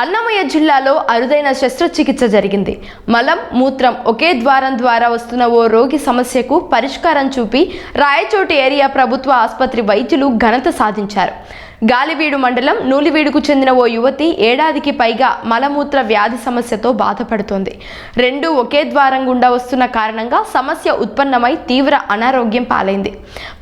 అన్నమయ్య జిల్లాలో అరుదైన శస్త్రచికిత్స జరిగింది. మలం మూత్రం ఒకే ద్వారం ద్వారా వస్తున్న ఓ రోగి సమస్యకు పరిష్కారం చూపి రాయచోటి ఏరియా ప్రభుత్వ ఆసుపత్రి వైద్యులు ఘనత సాధించారు. గాలివీడు మండలం నూలివీడుకు చెందిన ఓ యువతి ఏడాదికి పైగా మలమూత్ర వ్యాధి సమస్యతో బాధపడుతోంది. రెండు ఒకే ద్వారం గుండా వస్తున్న కారణంగా సమస్య ఉత్పన్నమై తీవ్ర అనారోగ్యం పాలైంది.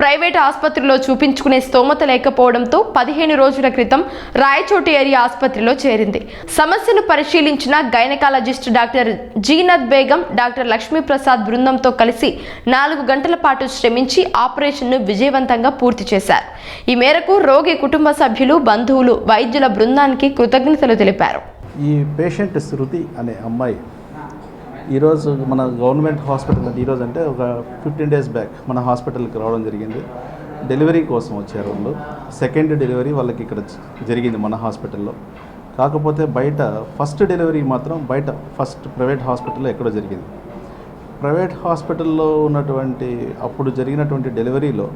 ప్రైవేట్ ఆసుపత్రిలో చూపించుకునే స్తోమత లేకపోవడంతో పదిహేను రోజుల క్రితం రాయచోటి ఏరియా ఆసుపత్రిలో చేరింది. సమస్యను పరిశీలించిన gynaecologist doctor Zeenat Begum doctor Lakshmiprasad బృందంతో కలిసి నాలుగు గంటల పాటు శ్రమించి ఆపరేషన్ను విజయవంతంగా పూర్తి చేశారు. ఈ మేరకు రోగి కుటుంబ కుటుంబ సభ్యులు బంధువులు వైద్యుల బృందానికి కృతజ్ఞతలు తెలిపారు. ఈ పేషెంట్ శృతి అనే అమ్మాయి ఈరోజు మన గవర్నమెంట్ హాస్పిటల్ అంటే ఈరోజు అంటే ఒక ఫిఫ్టీన్ డేస్ బ్యాక్ మన హాస్పిటల్కి రావడం జరిగింది. డెలివరీ కోసం వచ్చారు వాళ్ళు. సెకండ్ డెలివరీ వాళ్ళకి ఇక్కడ జరిగింది మన హాస్పిటల్లో. కాకపోతే బయట ఫస్ట్ డెలివరీ మాత్రం బయట ఫస్ట్ ప్రైవేట్ హాస్పిటల్లో ఎక్కడో జరిగింది. ప్రైవేట్ హాస్పిటల్లో ఉన్నటువంటి అప్పుడు జరిగినటువంటి డెలివరీలో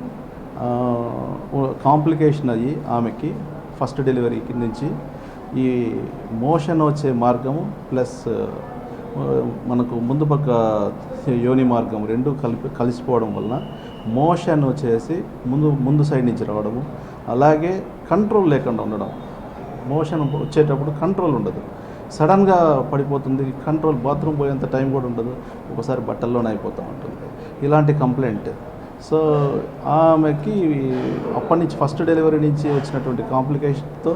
కాంప్లికేషన్ అయ్యి ఆమెకి ఫస్ట్ డెలివరీకి నుంచి ఈ మోషన్ వచ్చే మార్గము ప్లస్ మనకు ముందు పక్క యోని మార్గం రెండు కలిపి కలిసిపోవడం వలన మోషన్ వచ్చేసి ముందు ముందు సైడ్ నుంచి రావడము అలాగే కంట్రోల్ లేకుండా ఉండడం. మోషన్ వచ్చేటప్పుడు కంట్రోల్ ఉండదు. సడన్గా పడిపోతుంది కంట్రోల్ బాత్రూమ్ పోయేంత టైం కూడా ఉండదు. ఒకసారి బట్టల్లోనే అయిపోతూ ఉంటుంది. ఇలాంటి కంప్లైంట్ సో ఆమెకి అప్పటి నుంచి ఫస్ట్ డెలివరీ నుంచి వచ్చినటువంటి కాంప్లికేషన్తో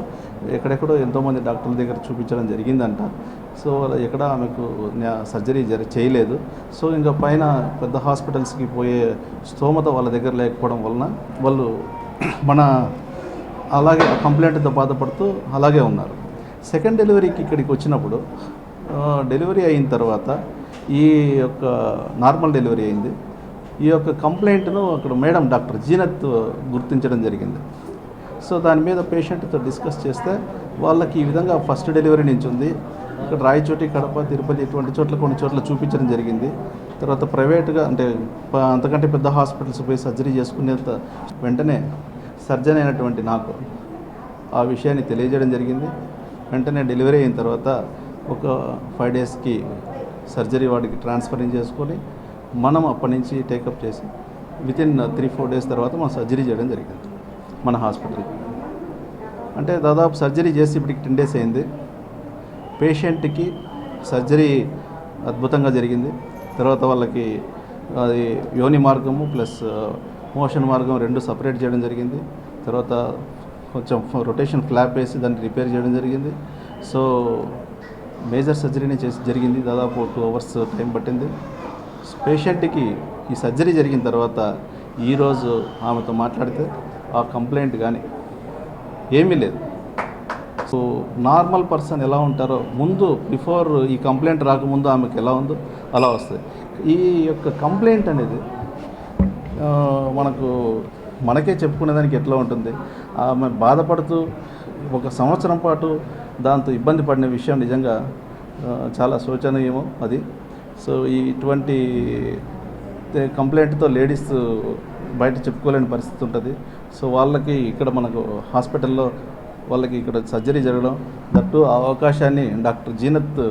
ఎక్కడెక్కడో ఎంతోమంది డాక్టర్ల దగ్గర చూపించడం జరిగిందంట. సో వాళ్ళ ఎక్కడ ఆమెకు సర్జరీ జరి చేయలేదు. సో ఇంకా పైన పెద్ద హాస్పిటల్స్కి పోయే స్తోమత వాళ్ళ దగ్గర లేకపోవడం వలన వాళ్ళు మన అలాగే కంప్లైంట్తో బాధపడుతూ అలాగే ఉన్నారు. సెకండ్ డెలివరీకి ఇక్కడికి వచ్చినప్పుడు డెలివరీ అయిన తర్వాత ఈ యొక్క నార్మల్ డెలివరీ అయింది. ఈ యొక్క కంప్లైంట్ను అక్కడ మేడం డాక్టర్ జీనత్ గుర్తించడం జరిగింది. సో దాని మీద పేషెంట్తో డిస్కస్ చేస్తే వాళ్ళకి ఈ విధంగా ఫస్ట్ డెలివరీ నుంచి ఉంది. ఇక్కడ రాయచోటి కడప తిరుపతి ఇటువంటి చోట్ల కొన్ని చోట్ల చూపించడం జరిగింది. తర్వాత ప్రైవేట్గా అంటే అంతకంటే పెద్ద హాస్పిటల్స్ పోయి సర్జరీ చేసుకునేంత వెంటనే సర్జన్ అయినటువంటి నాకు ఆ విషయాన్ని తెలియజేయడం జరిగింది. వెంటనే డెలివరీ అయిన తర్వాత ఒక ఫైవ్ డేస్కి సర్జరీ వాడికి ట్రాన్స్ఫరింగ్ చేసుకొని మనం అప్పటి నుంచి టేకప్ చేసి వితిన్ త్రీ ఫోర్ డేస్ తర్వాత మనం సర్జరీ చేయడం జరిగింది మన హాస్పిటల్ అంటే దాదాపు సర్జరీ చేసి ఇప్పటికి టెన్ డేస్ అయింది. పేషెంట్కి సర్జరీ అద్భుతంగా జరిగింది. తర్వాత వాళ్ళకి అది యోని మార్గము ప్లస్ మోషన్ uh, మార్గం రెండు సపరేట్ చేయడం జరిగింది. తర్వాత కొంచెం రొటేషన్ ఫ్లాప్ వేసి దాన్ని రిపేర్ చేయడం జరిగింది. సో మేజర్ సర్జరీనే చేసి జరిగింది. దాదాపు టూ అవర్స్ టైం పట్టింది. పేషెంట్కి ఈ సర్జరీ జరిగిన తర్వాత ఈరోజు ఆమెతో మాట్లాడితే ఆ కంప్లైంట్ కానీ ఏమీ లేదు. సో నార్మల్ పర్సన్ ఎలా ఉంటారో ముందు బిఫోర్ ఈ కంప్లైంట్ రాకముందు ఆమెకు ఎలా ఉందో అలా వస్తుంది. ఈ యొక్క కంప్లైంట్ అనేది మనకు మనకే చెప్పుకునేదానికి ఎట్లా ఉంటుంది? ఆమె బాధపడుతూ ఒక సంవత్సరం పాటు దాంతో ఇబ్బంది పడిన విషయం నిజంగా చాలా శోచనీయము అది. సో ఈ ఇటువంటి కంప్లైంట్తో లేడీస్ బయట చెప్పుకోలేని పరిస్థితి ఉంటుంది. సో వాళ్ళకి ఇక్కడ మనకు హాస్పిటల్లో వాళ్ళకి ఇక్కడ సర్జరీ జరగడం దట్టు ఆ అవకాశాన్ని డాక్టర్ జీనత్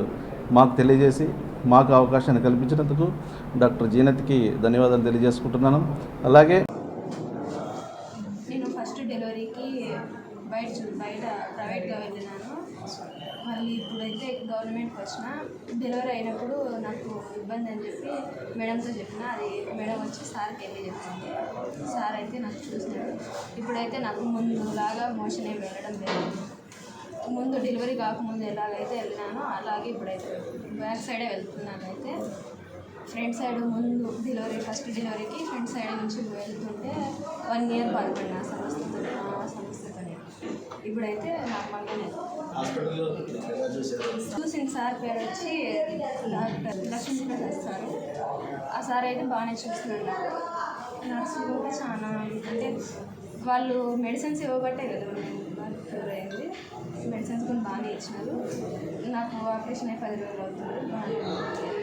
మాకు తెలియజేసి మాకు అవకాశాన్ని కల్పించినందుకు డాక్టర్ జీనత్కి ధన్యవాదాలు తెలియజేసుకుంటున్నాను. అలాగే నేను ఫస్ట్ డెలివరీకి బయట చూ- బయట ప్రైవేట్గా వెళ్ళినాను మళ్ళీ ఇప్పుడైతే గవర్నమెంట్కి వచ్చిన డెలివరీ అయినప్పుడు నాకు ఇబ్బంది అని చెప్పి మేడంతో చెప్పిన అది మేడం వచ్చి సార్కి వెళ్ళి చెప్పింది. సార్ అయితే నాకు చూసినాడు ఇప్పుడైతే నాకు ముందులాగా మోషన్ ఏమి వెళ్ళడం లేదు. ముందు డెలివరీ కాకముందు ఎలాగైతే వెళ్ళినానో అలాగే ఇప్పుడైతే బ్యాక్ సైడే వెళ్తున్నాను అయితే. ఫ్రంట్ సైడ్ ముందు డెలివరీ ఫస్ట్ డెలివరీకి ఫ్రంట్ సైడ్ నుంచి వెళ్తుంటే వన్ ఇయర్ బాధపడిన ఆ సమస్య ఆ ఇప్పుడైతే నార్మల్గానే చూసిన సార్ పేరు వచ్చి డాక్టర్ లక్ష్మీప్రసాద్ సార్ ఆ సార్ అయితే బాగానే చూస్తున్నాడు నర్సు కూడా చాలా అంటే వాళ్ళు మెడిసిన్స్ ఇవ్వబట్టే కదా క్యూర్ అయింది మెడిసిన్స్ కూడా బాగానే ఇచ్చినారు. నాకు ఆపరేషన్ అయి పది రోజులు అవుతుంది.